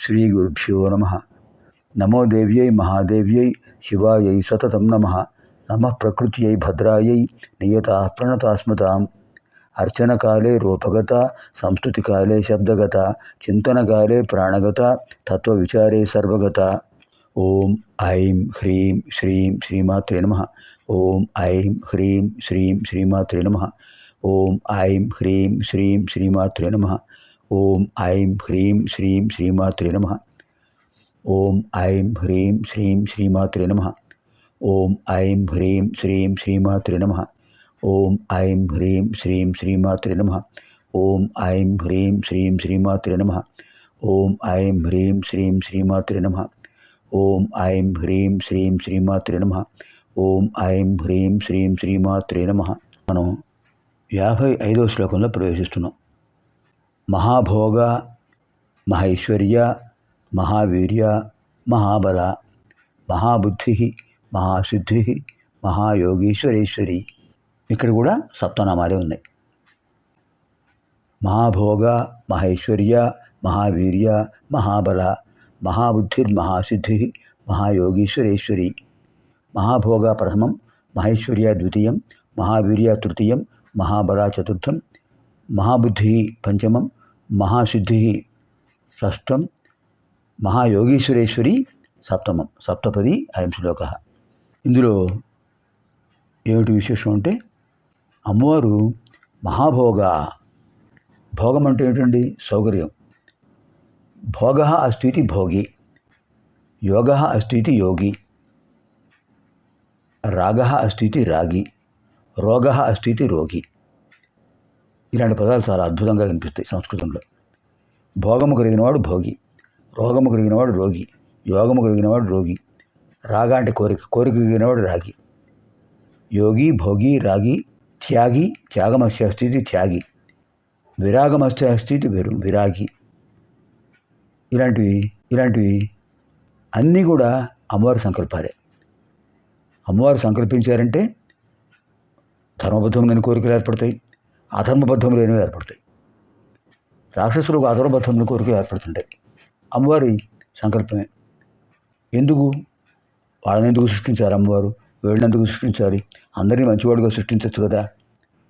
श्री गुरुभ्यो नम। नमो देव्यै महादेव्यै शिवायै सततं नमः। नमः प्रकृत्यै भद्रायै नियताः प्रणतास्मताम् अर्चनकाले रूपगता, संस्तुतिकाले शब्दगता, चिन्तनकाले प्राणगता, तत्त्वविचारे सर्वगता। ॐ ऐं ह्रीं श्रीं श्रीमात्रे नमः। ॐ ऐं ह्रीं श्रीं श्रीमात्रे नमः। ॐ ऐं ह्रीं श्रीं श्रीमात्रे नमः। ఓం ఐం హ్రీం శ్రీం శ్రీమాత్రే నమ. ఓం ఐం హ్రీం శ్రీం శ్రీమాత్రే నమ. ఓం ఐం హ్రీం శ్రీం శ్రీమాత్రే నమ. ఓం ఐం హ్రీం శ్రీం శ్రీమాత్రే నమ. ఓం ఐం హ్రీం శ్రీం శ్రీమాత్రే నమ. ఓం ఐం హ్రీం శ్రీం శ్రీమాత్రే నమ. ఓం ఐం హ్రీం శ్రీం శ్రీమాత్రే నమ. ఓం ఐం హ్రీం శ్రీం శ్రీమాత్రే నమ. మనం యాభై ఐదో శ్లోకంలో ప్రవేశిస్తున్నాం. మహాభోగ మహైశ్వర్య మహావీర్య మహాబల మహాబుద్ధి మహాసిద్ధి మహాయోగీశ్వరేశ్వరి. ఇక్కడ కూడా సప్తనామాలే ఉన్నాయి. మహాభోగ మహైశ్వర్య మహావీర్య మహాబల మహాబుద్ధిర్మహాసిద్ధి మహాయోగీశ్వరేశ్వరి. మహాభోగ ప్రథమం మహేశ్వర్య ద్వితీయం మహావీర్య తృతీయం మహాబల చతుర్థం మహాబుద్ధి పంచమం మహాసిద్ధి షష్టం మహాయోగీశ్వరేశ్వరి సప్తమం సప్తపది అయం శ్లోక. ఇందులో ఏమిటి విశేషం అంటే అమ్మవారు మహాభోగ. భోగం అంటే ఏంటండి? సౌకర్యం. భోగ అస్థితి భోగి యోగ అస్థితి యోగి రాగ అస్థితి రాగి రోగ అస్థితి రోగి. ఇలాంటి పదాలు చాలా అద్భుతంగా కనిపిస్తాయి సంస్కృతంలో. భోగము కలిగినవాడు భోగి రోగము కలిగినవాడు రోగి యోగము కలిగినవాడు రోగి రాగ అంటే కోరిక కోరిక కలిగినవాడు రాగి. యోగి భోగి రాగి త్యాగి త్యాగమస్య స్థితి త్యాగి. విరాగమస్య స్థితి విరు విరాగి. ఇలాంటివి ఇలాంటివి అన్నీ కూడా అమ్మవారి సంకల్పాలే. అమ్మవారు సంకల్పించారంటే ధర్మబద్ధం లేని కోరికలు ఏర్పడతాయి. అధర్మబద్ధములు లేనివి ఏర్పడతాయి. రాక్షసులకు అధర్మబద్ధములు లేని కోరికలు ఏర్పడుతుంటాయి. అమ్మవారి సంకల్పమే. ఎందుకు? వాళ్ళని ఎందుకు సృష్టించారు అమ్మవారు? వీళ్ళని ఎందుకు సృష్టించాలి? అందరినీ మంచివాడుగా సృష్టించవచ్చు కదా?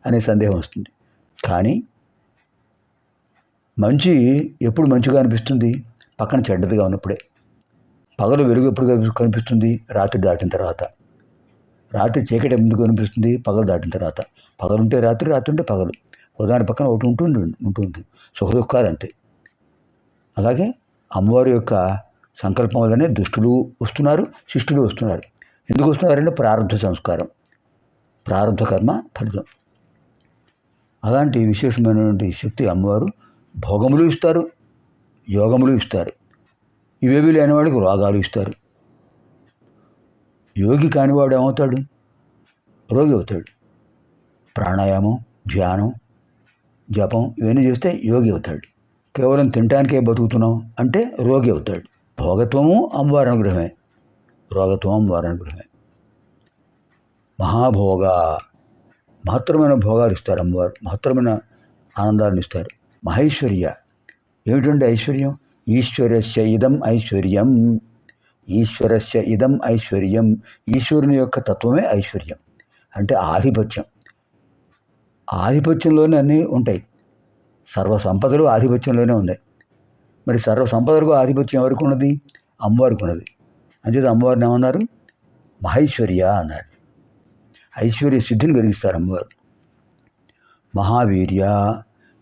అనే సందేహం వస్తుంది. కానీ మంచి ఎప్పుడు మంచిగా అనిపిస్తుంది? పక్కన చెడ్డదిగా ఉన్నప్పుడే. పగలు వెలుగు ఎప్పుడు కనిపిస్తుంది? రాత్రి దాటిన తర్వాత. రాత్రి చీకటి ఎందుకు కనిపిస్తుంది పగలు దాటిన తర్వాత. పగలుంటే రాత్రి రాత్రి ఉంటే పగలు ఉదాహరణ పక్కన ఒకటి ఉంటుంది ఉంటుంది సుఖ దుఃఖాలు అంతే. అలాగే అమ్మవారి యొక్క సంకల్పం వల్లనే దుష్టులు వస్తున్నారు శిష్టులు వస్తున్నారు. ఎందుకు వస్తున్నారంటే ప్రారంభ సంస్కారం. ప్రారంభ కర్మ ఫలితం. అలాంటి విశేషమైనటువంటి శక్తి అమ్మవారు భోగములు ఇస్తారు యోగములు ఇస్తారు. ఇవేవి లేని వాడికి రోగాలు ఇస్తారు. యోగి కానివాడు ఏమవుతాడు? రోగి అవుతాడు. ప్రాణాయామం ధ్యానం జపం ఇవన్నీ చేస్తే యోగి అవుతాడు. కేవలం తినటానికే బతుకుతున్నాం అంటే రోగి అవుతాడు. భోగత్వము అమ్మవారి అనుగ్రహమే రోగత్వం అమ్మవారి అనుగ్రహమే మహాభోగ. మహత్తరమైన భోగాలు ఇస్తారు అమ్మవారు. మహత్తరమైన ఆనందాలను ఇస్తారు. మహైశ్వర్య. ఏమిటండి ఐశ్వర్యం? ఈశ్వరస్య ఇదం ఐశ్వర్యం. ఈశ్వరస్య ఇదం ఐశ్వర్యం. ఈశ్వరుని యొక్క తత్వమే ఐశ్వర్యం. అంటే ఆధిపత్యం. ఆధిపత్యంలోనే అన్నీ ఉంటాయి. సర్వ సంపదలు ఆధిపత్యంలోనే ఉన్నాయి. మరి సర్వ సంపదలకు ఆధిపత్యం ఎవరికి ఉన్నది? అమ్మవారికి ఉన్నది. అంచేత అమ్మవారిని ఏమన్నారు? మహైశ్వర్య అన్నారు. ఐశ్వర్య సిద్ధిని కలిగిస్తారు అమ్మవారు. మహావీర్య.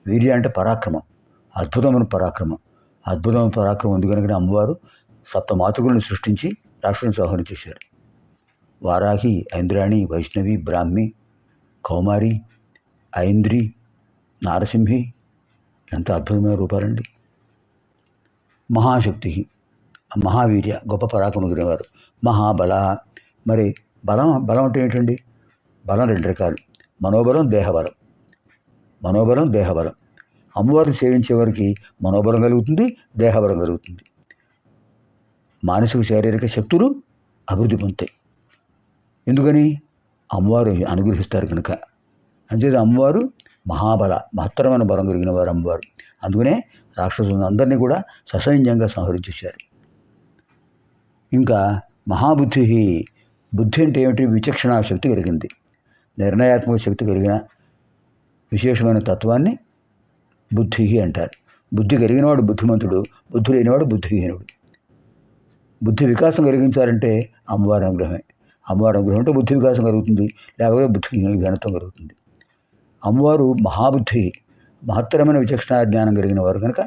వీర్య అంటే పరాక్రమం. అద్భుతమైన పరాక్రమం. అద్భుతమైన పరాక్రమం ఉంది కనుక అమ్మవారు సప్తమాతృకులను సృష్టించి రాష్ట్రం సంహరణ చేశారు. వారాహి ఐంద్రాణి వైష్ణవి బ్రాహ్మి కౌమారి ఐంద్రి నారసింహి ఎంత అద్భుతమైన రూపాలండి. మహాశక్తి మహావీర్య గొప్ప పరాక్రమం గురివారు మహాబల మరి బలం బలం అంటే ఏంటండి? బలం రెండు రకాలు. మనోబలం దేహబలం. మనోబలం దేహబలం. అమ్మవారిని సేవించే వారికి మనోబలం కలుగుతుంది దేహబలం కలుగుతుంది. మానసిక శారీరక శక్తులు అభివృద్ధి పొందుతాయి. ఎందుకని? అమ్మవారు అనుగ్రహిస్తారు కనుక. అంచేది అమ్మవారు మహాబల మహత్తరమైన బలం కలిగిన వారు అమ్మవారు. అందుకనే రాక్షసులను అందరినీ కూడా ససైన్యంగా సంహరించేశారు. ఇంకా మహాబుద్ధి బుద్ధి అంటే ఏమిటి? విచక్షణ శక్తి కలిగింది. నిర్ణయాత్మక శక్తి కలిగిన విశేషమైన తత్వాన్ని బుద్ధి అంటారు. బుద్ధి కలిగినవాడు బుద్ధిమంతుడు బుద్ధి లేనివాడు బుద్ధిహీనుడు. బుద్ధి వికాసం కలిగించాలంటే అమ్మవారి అనుగ్రహమే. అమ్మవారి అనుగ్రహం అంటే బుద్ధి వికాసం కలుగుతుంది. లేకపోతే బుద్ధి ఘనత్వం కలుగుతుంది. అమ్మవారు మహాబుద్ధి మహత్తరమైన విచక్షణ జ్ఞానం కలిగిన వారు కనుక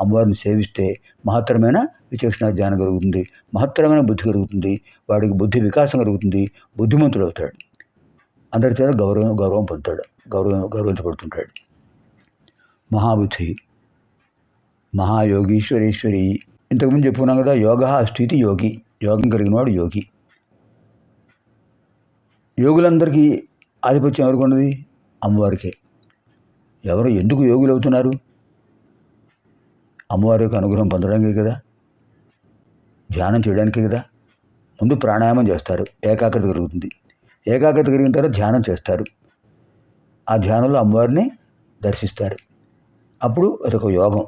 అమ్మవారిని సేవిస్తే మహత్తరమైన విచక్షణ జ్ఞానం కలుగుతుంది. మహత్తరమైన బుద్ధి కలుగుతుంది. వాడికి బుద్ధి వికాసం కలుగుతుంది. బుద్ధిమంతుడు అవుతాడు. అందరి చేత గౌరవం గౌరవం పొందుతాడు. గౌరవం గౌరవించబడుతుంటాడు. మహాబుద్ధి మహాయోగీశ్వరేశ్వరి ఇంతకుముందు చెప్పుకున్నాం కదా యోగ స్థితి యోగి. యోగం కలిగినవాడు యోగి. యోగులందరికీ ఆధిపత్యం ఎవరికి ఉన్నది అమ్మవారికే. ఎవరు ఎందుకు యోగులు అవుతున్నారు? అమ్మవారి యొక్క అనుగ్రహం పొందడానికే కదా? ధ్యానం చేయడానికే కదా? ముందు ప్రాణాయామం చేస్తారు ఏకాగ్రత కలుగుతుంది. ఏకాగ్రత కలిగిన తర్వాత ధ్యానం చేస్తారు. ఆ ధ్యానంలో అమ్మవారిని దర్శిస్తారు. అప్పుడు అదొక యోగం.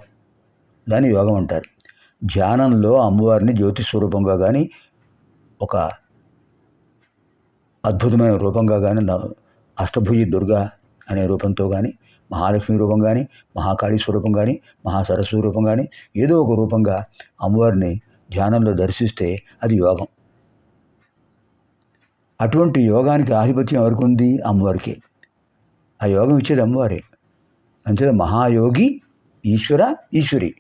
దాన్ని యోగం అంటారు. ధ్యానంలో అమ్మవారిని జ్యోతి స్వరూపంగా కానీ ఒక అద్భుతమైన రూపంగా కానీ అష్టభుజి దుర్గా అనే రూపంతో కానీ మహాలక్ష్మి రూపం కానీ మహాకాళీ స్వరూపం కానీ మహాసరస్వతి రూపం కానీ ఏదో ఒక రూపంగా అమ్మవారిని ధ్యానంలో దర్శిస్తే అది యోగం. అటువంటి యోగానికి ఆధిపత్యం ఎవరికి ఉంది అమ్మవారికి. ఆ యోగం ఇచ్చేది అమ్మవారే. అంతే మహాయోగి ఈశ్వర ఈశ్వరి.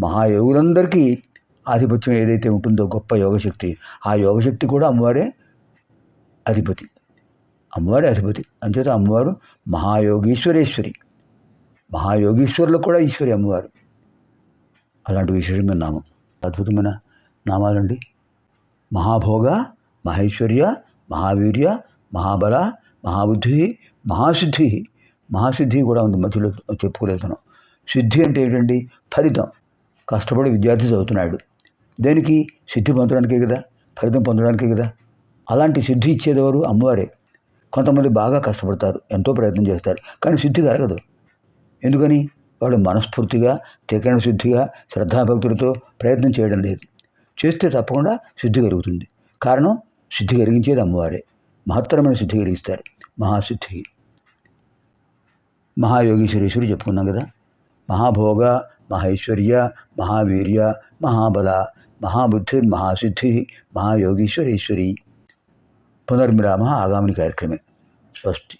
మహాయోగులందరికీ ఆధిపత్యం ఏదైతే ఉంటుందో గొప్ప యోగశక్తి ఆ యోగశక్తి కూడా అమ్మవారే అధిపతి. అమ్మవారి అధిపతి. అంచేత అమ్మవారు మహాయోగీశ్వరేశ్వరి. మహాయోగీశ్వరులు కూడా ఈశ్వరి అమ్మవారు. అలాంటి విశేషమైన నామం. అద్భుతమైన నామాలండి. మహాభోగ మహేశ్వర్య మహావీర్య మహాబల మహాబుద్ధి మహాసిద్ధి. మహాసిద్ధి కూడా ఉంది మధ్యలో చెప్పుకోలేతున్నాం సిద్ధి అంటే ఏంటండి? ఫలితం. కష్టపడి విద్యార్థి చదువుతున్నాడు. దేనికి? సిద్ధి పొందడానికే కదా ఫలితం పొందడానికే కదా. అలాంటి సిద్ధి ఇచ్చేదెవరు? అమ్మవారే. కొంతమంది బాగా కష్టపడతారు ఎంతో ప్రయత్నం చేస్తారు కానీ సిద్ధి కలగదు. ఎందుకని? వాడు మనస్ఫూర్తిగా తీకరణ శుద్ధిగా శ్రద్ధాభక్తులతో ప్రయత్నం చేయడం లేదు. చేస్తే తప్పకుండా శుద్ధి కలుగుతుంది. కారణం శుద్ధి కలిగించేది అమ్మవారే. మహత్తరమైన శుద్ధి కలిగిస్తారు. మహాశుద్ధి మహాయోగీశ్వరేశ్వరి చెప్పుకున్నాం కదా మహాభోగ మహేశ్వర్య మహావీర్య మహాబల మహాబుద్ధి మహాసిద్ధి మహాయోగీశ్వరేశ్వరి పునర్మిరామ ఆగామిని కార్యక్రమే స్వస్తి